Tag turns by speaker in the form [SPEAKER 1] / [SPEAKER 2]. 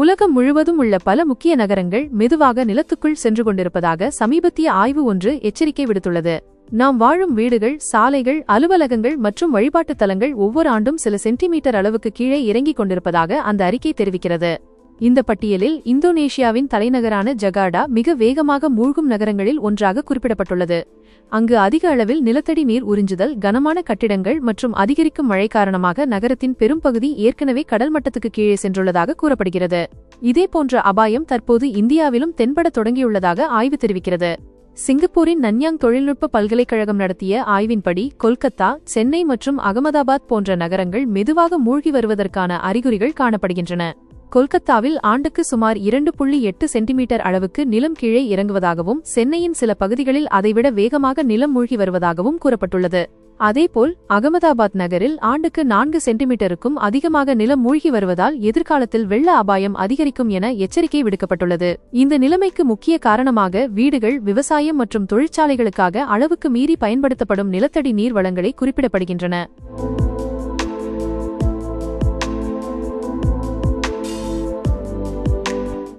[SPEAKER 1] உலகம் முழுவதும் உள்ள பல முக்கிய நகரங்கள் மெதுவாக நிலத்துக்குள் சென்று கொண்டிருப்பதாக சமீபத்திய ஆய்வு ஒன்று எச்சரிக்கை விடுத்துள்ளது. நாம் வாழும் வீடுகள் சாலைகள் அலுவலகங்கள் மற்றும் வழிபாட்டுத் தலங்கள் ஒவ்வொரு ஆண்டும் சில சென்டிமீட்டர் அளவுக்கு கீழே இறங்கிக் கொண்டிருப்பதாக அந்த அறிக்கை தெரிவிக்கிறது. இந்த பட்டியலில் இந்தோனேஷியாவின் தலைநகரான ஜகாடா மிக வேகமாக மூழ்கும் நகரங்களில் ஒன்றாக குறிப்பிடப்பட்டுள்ளது. அங்கு அதிக அளவில் நிலத்தடி நீர் உறிஞ்சுதல் கனமான கட்டிடங்கள் மற்றும் அதிகரிக்கும் மழை காரணமாக நகரத்தின் பெரும்பகுதி ஏற்கனவே கடல் மட்டத்துக்கு கீழே சென்றுள்ளதாக கூறப்படுகிறது. இதேபோன்ற அபாயம் தற்போது இந்தியாவிலும் தென்பட தொடங்கியுள்ளதாக ஆய்வு தெரிவிக்கிறது. சிங்கப்பூரின் நன்யாங் தொழில்நுட்ப பல்கலைக்கழகம் நடத்திய ஆய்வின்படி கொல்கத்தா சென்னை மற்றும் அகமதாபாத் போன்ற நகரங்கள் மெதுவாக மூழ்கி வருவதற்கான அறிகுறிகள் காணப்படுகின்றன. கொல்கத்தாவில் ஆண்டுக்கு சுமார் இரண்டு புள்ளி எட்டு சென்டிமீட்டர் அளவுக்கு நிலம் கீழே இறங்குவதாகவும் சென்னையின் சில பகுதிகளில் அதைவிட வேகமாக நிலம் மூழ்கி வருவதாகவும் கூறப்பட்டுள்ளது. அதேபோல் அகமதாபாத் நகரில் ஆண்டுக்கு நான்கு சென்டிமீட்டருக்கும் அதிகமாக நிலம் மூழ்கி வருவதால் எதிர்காலத்தில் வெள்ள அபாயம் அதிகரிக்கும் என எச்சரிக்கை விடுக்கப்பட்டுள்ளது. இந்த நிலைமைக்கு முக்கிய காரணமாக வீடுகள் விவசாயம் மற்றும் தொழிற்சாலைகளுக்காக அளவுக்கு மீறி பயன்படுத்தப்படும் நிலத்தடி நீர் வளங்களை குறிப்பிடப்படுகின்றன.